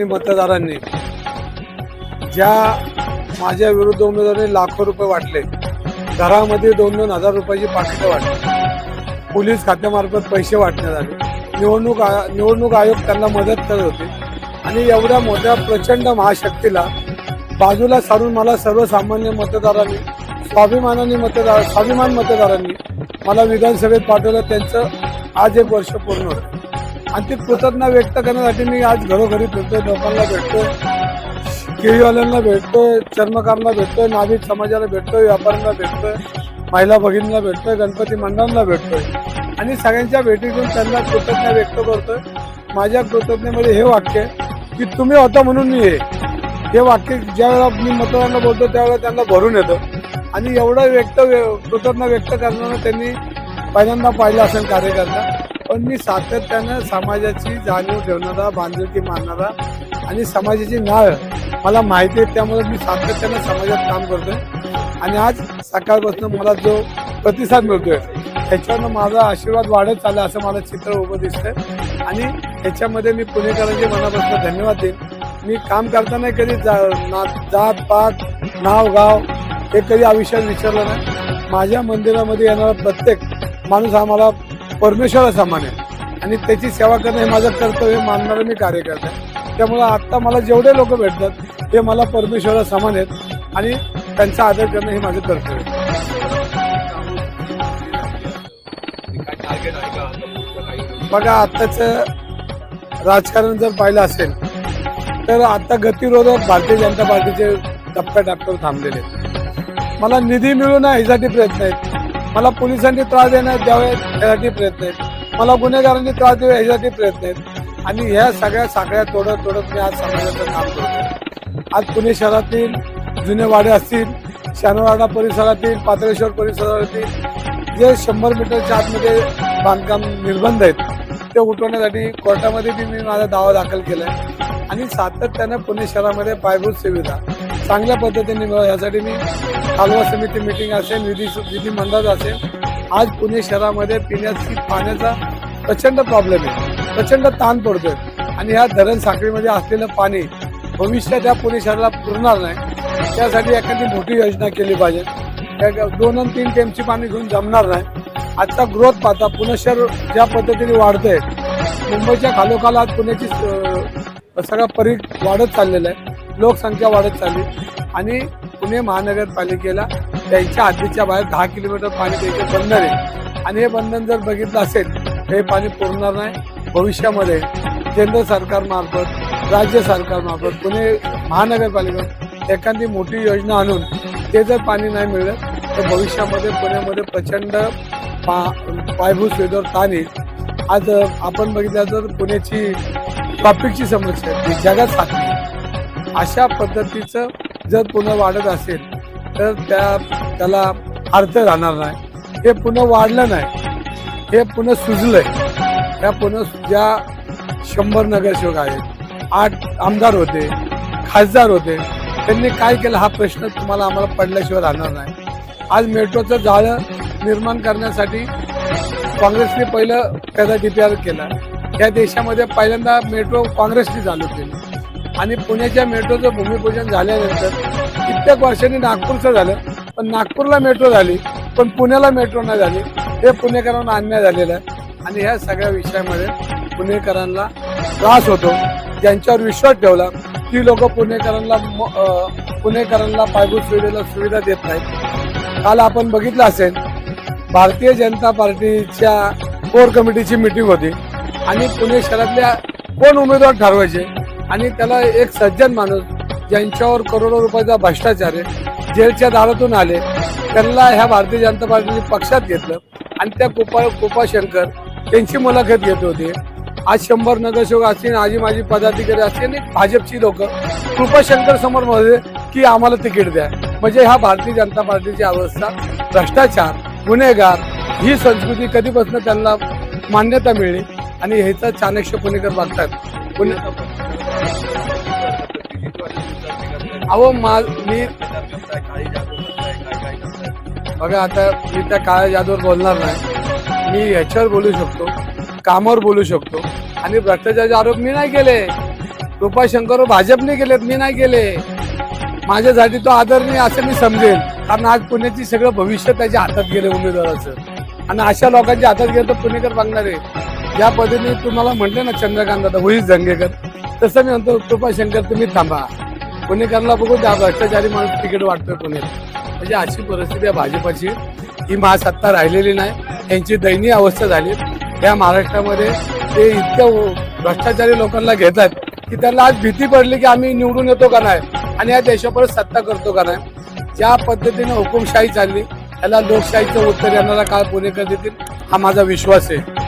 आणि मतदारांनी. ज्या माझ्या विरुद्ध उमेदवारांनी लाखो रुपये वाटले घरामध्ये दोन दोन हजार रुपयाची पाकिटं वाटली. पोलीस खात्यामार्फत पैसे वाटण्यात आले. निवडणूक आ- निवडणूक आयोग त्यांना मदत करत होते. आणि एवढ्या मोठ्या प्रचंड महाशक्तीला बाजूला सारून मला सर्वसामान्य मतदारांनी स्वाभिमानाने मतदार स्वाभिमान मतदारांनी मला विधानसभेत पाठवलं. त्यांचं आज एक वर्ष पूर्ण होतं. आणि ती कृतज्ञता व्यक्त करण्यासाठी मी आज घरोघरी फिरतोय लोकांना भेटतोय केळीवाल्यांना भेटतोय चर्मकारांना भेटतोय नाभिक समाजाला भेटतोय व्यापाऱ्यांना भेटतोय महिला भगिनींना भेटतोय गणपती मंडळांना भेटतोय. आणि सगळ्यांच्या भेटीतून त्यांना कृतज्ञता व्यक्त करतोय. माझ्या कृतज्ञतेमध्ये हे वाक्य आहे की तुम्ही होता म्हणून मी हे हे वाक्य ज्यावेळेला मी मतदारांना बोलतो त्यावेळेला त्यांना भरून येतं. आणि एवढं व्यक्त कृतज्ञता व्यक्त करताना त्यांनी पहिल्यांदा पाहिलं असेल कार्यकर्ता. पण मी सातत्यानं समाजाची जाणीव ठेवणारा बांधिलकी मानणारा आणि समाजाची नाळ मला माहिती आहे त्यामुळे मी सातत्यानं समाजात काम करतोय. आणि आज सकाळपासून मला जो प्रतिसाद मिळतोय त्याच्यानं माझा आशीर्वाद वाढत चालला असं मला चित्र उभं दिसतंय. आणि त्याच्यामध्ये मी पुणेकरांचे मनापासून धन्यवाद देईन. मी काम करताना कधी जा- ना- जात पात नाव गाव हे कधी आयुष्यात विचारलं नाही. माझ्या मंदिरामध्ये येणारा प्रत्येक माणूस हा मला परमेश्वरा समान आहे आणि त्याची सेवा करणं हे माझं कर्तव्य मानणारं मी कार्यकर्ता आहे. त्यामुळं आत्ता मला जेवढे लोक भेटतात हे मला परमेश्वरा समान आहेत. आणि त्यांचा आदर करणं हे माझं कर्तव्य आहे. बघा आत्ताचं राजकारण जर पाहिलं असेल तर आता गतिरोधक भारतीय जनता पार्टीचे टप्प्याटप्प्यावर थांबलेले आहेत. मला निधी मिळू नये यासाठी प्रयत्न आहेत. मला पोलिसांनी त्रास देण्यात द्यावे यासाठी प्रयत्न आहेत. मला गुन्हेगारांनी त्रास द्यावे यासाठी प्रयत्न आहेत. आणि ह्या सगळ्या साखळ्या तोडत तोडत मी आज समाजाचं काम करतो आज पुणे शहरातील जुने वाडे असतील शनिवाडा परिसरातील पातळेश्वर परिसरातील जे शंभर मीटरच्या आतमध्ये बांधकाम निर्बंध आहेत ते उठवण्यासाठी कोर्टामध्ये बी मी माझा दावा दाखल केला आहे आणि सातत्यानं पुणे शहरामध्ये पायाभूत सुविधा चांगल्या पद्धतीने मिळावं यासाठी मी कालवा समिती मिटिंग असेल विधी विधिमंडळ असेल. आज पुणे शहरामध्ये पिण्याची पाण्याचा प्रचंड प्रॉब्लेम आहे. प्रचंड ताण पडतोय. आणि ह्या धरण साखळीमध्ये असलेलं पाणी भविष्यात या पुणे शहराला पुरणार नाही. त्यासाठी एखादी मोठी योजना केली पाहिजे. त्या दोन आणि तीन टेमची पाणी घेऊन जमणार नाही. आजचा ग्रोथ पाहता पुणे शहर ज्या पद्धतीने वाढतंय मुंबईच्या खालोखाल आज पुण्याची सगळा परी वाढत चाललेला आहे. लोकसंख्या वाढत चालली. आणि पुणे महानगरपालिकेला त्यांच्या हद्दीच्या बाहेर दहा किलोमीटर पाणी द्यायचं बंधन आहे. आणि हे बंधन जर बघितलं असेल हे पाणी पुरणार नाही. भविष्यामध्ये केंद्र सरकारमार्फत राज्य सरकारमार्फत पुणे महानगरपालिका एखादी मोठी योजना आणून ते जर पाणी नाही मिळलं तर भविष्यामध्ये पुण्यामध्ये प्रचंड पा पायभूत सुविधावर ताण येईल. आज आपण बघितलं तर पुण्याची ट्रॉफिकची समस्या आहे, जगात साधली अशा पद्धतीचं जर पुन्हा वाढत असेल तर त्या त्याला अर्थ राहणार नाही. हे पुन्हा वाढलं नाही. हे पुन्हा सुजलंय. त्या पुन्हा ज्या शंभर नगरसेवक आहेत आठ आमदार होते खासदार होते त्यांनी काय केलं हा प्रश्न तुम्हाला आम्हाला पडल्याशिवाय राहणार नाही. आज मेट्रोचं जाळं निर्माण करण्यासाठी काँग्रेसने पहिलं त्याचा डीपीआर केला. या देशामध्ये पहिल्यांदा मेट्रो काँग्रेसने चालू केली. आणि पुण्याच्या मेट्रोचं भूमिपूजन झाल्यानंतर कित्येक वर्षांनी नागपूरचं झालं. पण नागपूरला मेट्रो झाली पण पुण्याला मेट्रो नाही झाली. हे पुणेकरांना अन्याय झालेला आहे. आणि ह्या सगळ्या विषयामध्ये पुणेकरांना त्रास होतो. ज्यांच्यावर विश्वास ठेवला ती लोक पुणेकरांना म- पुणेकरांना पायाभूत सुविधेला सुविधा देत नाहीत. काल आपण बघितलं असेल भारतीय जनता पार्टीच्या कोर कमिटीची मिटिंग होती. आणि पुणे शहरातल्या कोण उमेदवार ठरवायचे? आणि त्याला एक सज्जन माणूस ज्यांच्यावर करोडो रुपयाचा भ्रष्टाचार आहे जेलच्या दारातून आले. त्यांना ह्या भारतीय जनता पार्टीने पक्षात घेतलं आणि त्या कुपा कुपाशंकर त्यांची मुलाखत घेत होते. आज शंभर नगरसेवक असतील आजी माझी पदाधिकारी असतील आणि भाजपची लोक कृपाशंकर समोर मध्ये की आम्हाला तिकीट द्या. म्हणजे ह्या भारतीय जनता पार्टीची अवस्था भ्रष्टाचार गुन्हेगार ही संस्कृती कधीपासून त्यांना मान्यता मिळली आणि ह्याचा चाणक्य पुणेकर बघतात. पुणे अहो मा मी बघा आता मी त्या काळ्या जादूवर बोलणार नाही. मी ह्याच्यावर बोलू शकतो कामावर बोलू शकतो. आणि भ्रष्टाचाराचे आरोप मी नाही केले. कृपाशंकर भाजपने केलेत मी नाही केले. माझ्यासाठी तो आदरणीय असं मी समजेल. कारण आज पुण्याची सगळं भविष्य त्याच्या हातात गेले उमेदवाराचं. आणि अशा लोकांच्या हातात गेलं तर पुणेकर बांगणार आहे या पद्धतीने तुम्हाला म्हटले ना चंद्रकांत आता होईच दंगेकर? तसं मी म्हणतो कृपाशंकर तुम्ही थांबा. पुणेकरला बघू द्या भ्रष्टाचारी माणूस तिकीट वाटतोय पुण्यात. म्हणजे अशी परिस्थिती आहे भाजपाची. ही महासत्ता राहिलेली नाही. त्यांची दयनीय अवस्था झाली. या महाराष्ट्रामध्ये ते इतक्या भ्रष्टाचारी लोकांना घेतात की त्यांना आज भीती पडली की आम्ही निवडून येतो का नाही आणि या देशावर सत्ता करतो का नाही. ज्या पद्धतीने हुकुमशाही चालली त्याला लोकशाहीचं उत्तर येणारा काळ पुणेकर देतील हा माझा विश्वास आहे.